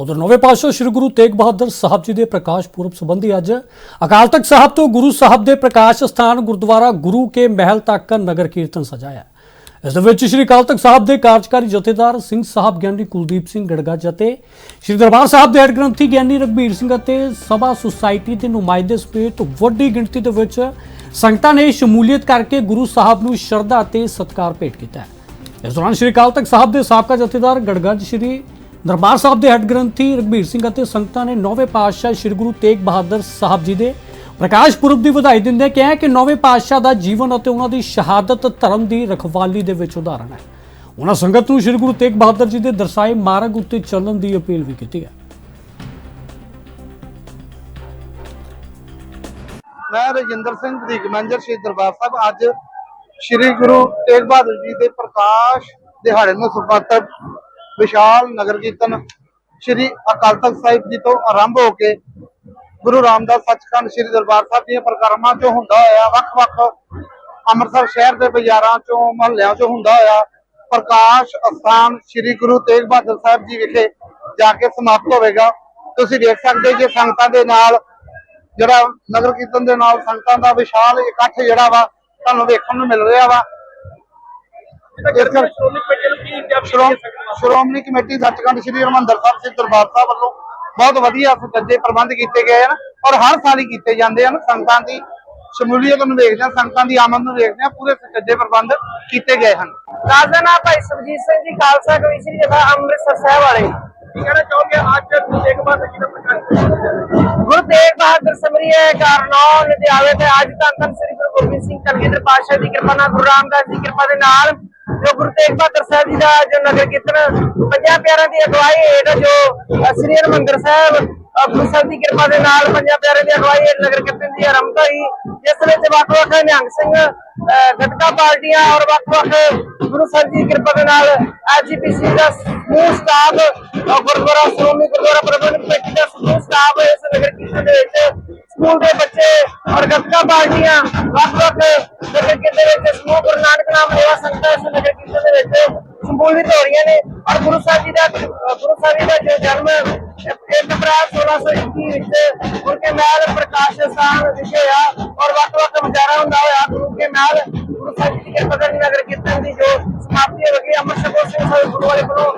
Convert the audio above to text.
ਉਧਰ ਨਵੇਂ ਪਾਤਸ਼ਾਹ ਸ੍ਰੀ ਗੁਰੂ ਤੇਗ ਬਹਾਦਰ ਸਾਹਿਬ ਜੀ ਦੇ ਪ੍ਰਕਾਸ਼ ਪੁਰਬ ਸੰਬੰਧੀ ਅੱਜ ਅਕਾਲ ਤਖਤ ਸਾਹਿਬ ਤੋਂ ਗੁਰੂ ਸਾਹਿਬ ਦੇ ਪ੍ਰਕਾਸ਼ ਸਥਾਨ ਗੁਰਦੁਆਰਾ ਗੁਰੂ ਕੇ ਮਹਿਲ ਤੱਕ ਨਗਰ ਕੀਰਤਨ ਸਜਾਇਆ। ਇਸ ਦੇ ਵਿੱਚ ਸ੍ਰੀ ਅਕਾਲ ਤਖਤ ਸਾਹਿਬ ਦੇ ਕਾਰਜਕਾਰੀ ਜਥੇਦਾਰ ਸਿੰਘ ਸਾਹਿਬ ਗਿਆਨੀ ਕੁਲਦੀਪ ਸਿੰਘ ਗੜਗੱਜ ਅਤੇ ਸ੍ਰੀ ਦਰਬਾਰ ਸਾਹਿਬ ਦੇ ਹੈਡ ਗ੍ਰੰਥੀ ਗਿਆਨੀ ਰਘਬੀਰ ਸਿੰਘ ਅਤੇ ਸਭਾ ਸੁਸਾਇਟੀ ਦੇ ਨੁਮਾਇੰਦੇ ਸਮੇਤ ਵੱਡੀ ਗਿਣਤੀ ਦੇ ਵਿੱਚ ਸੰਗਤਾਂ ਨੇ ਸ਼ਮੂਲੀਅਤ ਕਰਕੇ ਗੁਰੂ ਸਾਹਿਬ ਨੂੰ ਸ਼ਰਧਾ ਅਤੇ ਸਤਿਕਾਰ ਭੇਟ ਕੀਤਾ ਇਸ ਦੌਰਾਨ ਸ਼੍ਰੀ ਅਕਾਲ ਤਖਤ ਸਾਹਿਬ ਦੇ ਸਾਬਕਾ ਜਥੇਦਾਰ ਗੜਗੱਜ ਸ਼੍ਰੀ ਦਰਬਾਰ ਸਾਹਿਬ ਦੇ ਹੈੱਡ ਗ੍ਰੰਥੀ ਰਘਬੀਰ ਸਿੰਘ ਅਤੇ ਸੰਗਤਾਂ ਨੇ ਨੌਵੇਂ ਪਾਤਸ਼ਾਹ ਸ਼੍ਰੀ ਗੁਰੂ ਤੇਗ ਬਹਾਦਰ ਸਾਹਿਬ ਜੀ ਦੇ ਪ੍ਰਕਾਸ਼ ਪੁਰਬ ਦੀ ਵਧਾਈ ਦਿੰਦੇ ਕਿਹਾ ਕਿ ਨੌਵੇਂ ਪਾਤਸ਼ਾਹ ਦਾ ਜੀਵਨ ਅਤੇ ਉਹਨਾਂ ਦੀ ਸ਼ਹਾਦਤ ਧਰਮ ਦੀ ਰਖਵਾਲੀ ਦੇ ਵਿੱਚ ਉਦਾਹਰਣ ਹੈ। ਉਹਨਾਂ ਸੰਗਤ ਨੂੰ ਸ਼੍ਰੀ ਗੁਰੂ ਤੇਗ ਬਹਾਦਰ ਜੀ ਦੇ ਦਰਸਾਏ ਮਾਰਗ ਉੱਤੇ ਚੱਲਣ ਦੀ ਅਪੀਲ ਵੀ ਕੀਤੀ ਹੈ। ਮੈਂ ਰਜਿੰਦਰ ਸਿੰਘ ਵਧੀਕ ਮੈਨੇਜਰ ਸ਼੍ਰੀ ਦਰਬਾਰ ਸਾਹਿਬ। ਅੱਜ ਸ਼੍ਰੀ ਗੁਰੂ ਤੇਗ ਬਹਾਦਰ ਜੀ ਦੇ ਪ੍ਰਕਾਸ਼ ਦਿਹਾੜੇ ਨੂੰ ਸਮਰਪਿਤ ਵਿਸ਼ਾਲ ਨਗਰ ਕੀਰਤਨ ਸ਼੍ਰੀ ਅਕਾਲ ਤਖਤ ਸਾਹਿਬ ਜੀ ਤੋਂ ਆਰੰਭ ਹੋ ਕੇ ਗੁਰੂ ਰਾਮਦਾਸ ਸੱਚਖੰਡ ਸ਼੍ਰੀ ਦਰਬਾਰ ਸਾਹਿਬ ਦੀਆਂ ਪ੍ਰਕਰਮਾਂ ਚੋਂ ਹੁੰਦਾ ਹੋਇਆ ਵੱਖ-ਵੱਖ ਅੰਮ੍ਰਿਤਸਰ ਸ਼ਹਿਰ ਦੇ ਬਾਜ਼ਾਰਾਂ ਚੋਂ ਮਹੱਲਿਆਂ ਚੋਂ ਹੁੰਦਾ ਹੋਇਆ ਪ੍ਰਕਾਸ਼ ਅਸਥਾਨ ਸ਼੍ਰੀ ਗੁਰੂ ਤੇਗ ਬਹਾਦਰ ਸਾਹਿਬ ਜੀ ਵਿਖੇ ਜਾ ਕੇ ਸਮਾਪਤ ਹੋਵੇਗਾ। ਤੁਸੀਂ ਦੇਖ ਸਕਦੇ ਜੇ ਸੰਗਤਾਂ ਦੇ ਨਾਲ ਜਿਹੜਾ ਨਗਰ ਕੀਰਤਨ ਦੇ ਨਾਲ ਸੰਗਤਾਂ ਦਾ ਵਿਸ਼ਾਲ ਇਕੱਠ ਜਿਹੜਾ ਵਾ ਤੁਹਾਨੂੰ ਵੇਖਣ ਨੂੰ ਮਿਲ ਰਿਹਾ ਵਾ। ਇਸ ਕਰਕੇ ਸ਼੍ਰੋਮ- ਸ਼੍ਰੋਮਣੀ ਕਮੇਟੀ ਸੱਚਖੰਡ ਸ੍ਰੀ ਹਰਿਮੰਦਰ ਸਾਹਿਬ ਸ੍ਰੀ ਦਰਬਾਰ ਸਾਹਿਬ ਵੱਲੋਂ ਬਹੁਤ ਵਧੀਆ ਸੁਚੱਜੇ ਪ੍ਰਬੰਧ ਕੀਤੇ ਗਏ ਹਨ ਔਰ ਹਰ ਸਾਲ ਹੀ ਕੀਤੇ ਜਾਂਦੇ ਹਨ। ਸੰਗਤਾਂ ਦੀ ਸ਼ਮੂਲੀਅਤ ਨੂੰ ਵੇਖਦੇ ਹਾਂ ਸੰਗਤਾਂ ਦੀ ਆਮਦ ਨੂੰ ਵੇਖਦੇ ਹਾਂ ਪੂਰੇ ਸੁਚੱਜੇ ਪ੍ਰਬੰਧ ਕੀਤੇ ਗਏ ਹਨ। ਰਾਜਾ ਨਾਮ ਭਾਈ ਸੁਰਜੀਤ ਸਿੰਘ ਜੀ ਖਾਲਸਾ ਕਵੀਸ਼ਰੀ ਜਥਾ ਅੰਮ੍ਰਿਤਸਰ ਸਾਹਿਬ ਵਾਲੇ। ਕਹਿਣਾ ਚਾਹੋਗੇ? ਅੱਜ ਗੁਰੂ ਤੇਗ ਬਹਾਦਰ ਜੀ ਦਾ ਪ੍ਰਕਾਸ਼ ਗੁਰੂ ਤੇਗ ਬਹਾਦਰ ਸਮਰੀਏ ਕਾਰਨੌਲ ਲੁਧਿਆਵੇ ਤੇ ਅੱਜ ਧੰਨ ਸ੍ਰੀ ਗੁਰੂ ਗੋਬਿੰਦ ਸਿੰਘ ਕਲਗੀਧਰ ਪਾਤਸ਼ਾਹ ਦੀ ਕਿਰਪਾ ਨਾਲ ਗੁਰੂ ਰਾਮਦਾਸ ਦੀ ਕਿਰਪਾ ਦੇ ਨਾਲ ਜੋ ਗੁਰੂ ਤੇਗ ਬਹਾਦਰ ਸਾਹਿਬ ਜੀ ਦਾ ਜੋ ਨਗਰ ਕੀਰਤਨ ਪੰਜਾਂ ਪਿਆਰਿਆਂ ਦੀ ਅਗਵਾਈ ਹੇਠ ਜੋ ਸ੍ਰੀ ਹਰਿਮੰਦਰ ਸਾਹਿਬ ਗੁਰੂ ਸਾਹਿਬ ਦੀ ਕਿਰਪਾ ਦੇ ਨਾਲ ਪੰਜਾਂ ਪਿਆਰਿਆਂ ਦੀ ਅਗਵਾਈ ਹੇਠ ਨਗਰ ਕੀਰਤਨ ਦੀ ਆਰੰਭਤਾ ਹੋਈ ਜਿਸ ਵਿੱਚ ਵੱਖ-ਵੱਖ ਨਿਹੰਗ ਸਿੰਘ ਅ, ਗੱਤਕਾ ਪਾਰਟੀਆਂ ਔਰ ਵੱਖ-ਵੱਖ ਗੁਰੂ ਸਾਹਿਬ ਦੀ ਕਿਰਪਾ ਦੇ ਨਾਲ ਐਜੀਪੀਸੀ ਦਾ ਸਮੂਹ ਸਟਾਫ ਗੁਰਦੁਆਰਾ ਸ਼੍ਰੋਮਣੀ ਗੁਰਦੁਆਰਾ ਪ੍ਰਬੰਧਕ ਕਮੇਟੀ ਦਾ ਸਮੂਹ ਸਟਾਫ ਇਸ ਨਗਰ ਕੀਰਤਨ ਦੇ ਵਿੱਚ ਸਕੂਲ ਦੇ ਬੱਚੇ ਔਰ ਗੱਤਕਾ ਪਾਰਟੀਆਂ ਵੱਖ-ਵੱਖ ਨਗਰ ਕੀਰਤਨ ਵਿੱਚ ਸਮੂਹ ਗੁਰੂ ਨਾਨਕ ਨਾਮ ਲੇਵਾ ਸੰਗਤਾਂ ਇਸ ਨਗਰ ਕੀਰਤਨ ਦੇ ਵਿੱਚ ਸੰਬੋਧਿਤ ਹੋ ਰਹੀਆਂ ਨੇ। ਔਰ ਗੁਰੂ ਸਾਹਿਬ ਜੀ ਦਾ, ਗੁਰੂ ਸਾਹਿਬ ਜੀ ਦਾ ਜੋ ਜਨਮ 1 ਅਪ੍ਰੈਲ 1621 ਵਿੱਚ ਗੁਰਕੇ ਮਹਿਲ ਪ੍ਰਕਾਸ਼ ਸਥਾਨ ਵਿਖੇ ਹੋਇਆ ਔਰ ਵੱਖ-ਵੱਖ ਵਿਚਾਰਾਂ ਹੁੰਦਾ ਹੋਇਆ, ਗੁਰੂ ਕੇ ਮਹਿਲ ਗੁਰੂ ਸਾਹਿਬ ਜੀ ਦੀ ਕਿਰਪਾ ਨਗਰ ਕੀਰਤਨ ਦੀ ਜੋ ਸਮਾਪਤੀ ਹੋ ਗਈ, ਅੰਮ੍ਰਿਤ ਛਕੋ ਸਿੰਘ ਸਾਹਿਬ ਗੁਰੂ ਵਾਲੇ ਕੋਲੋਂ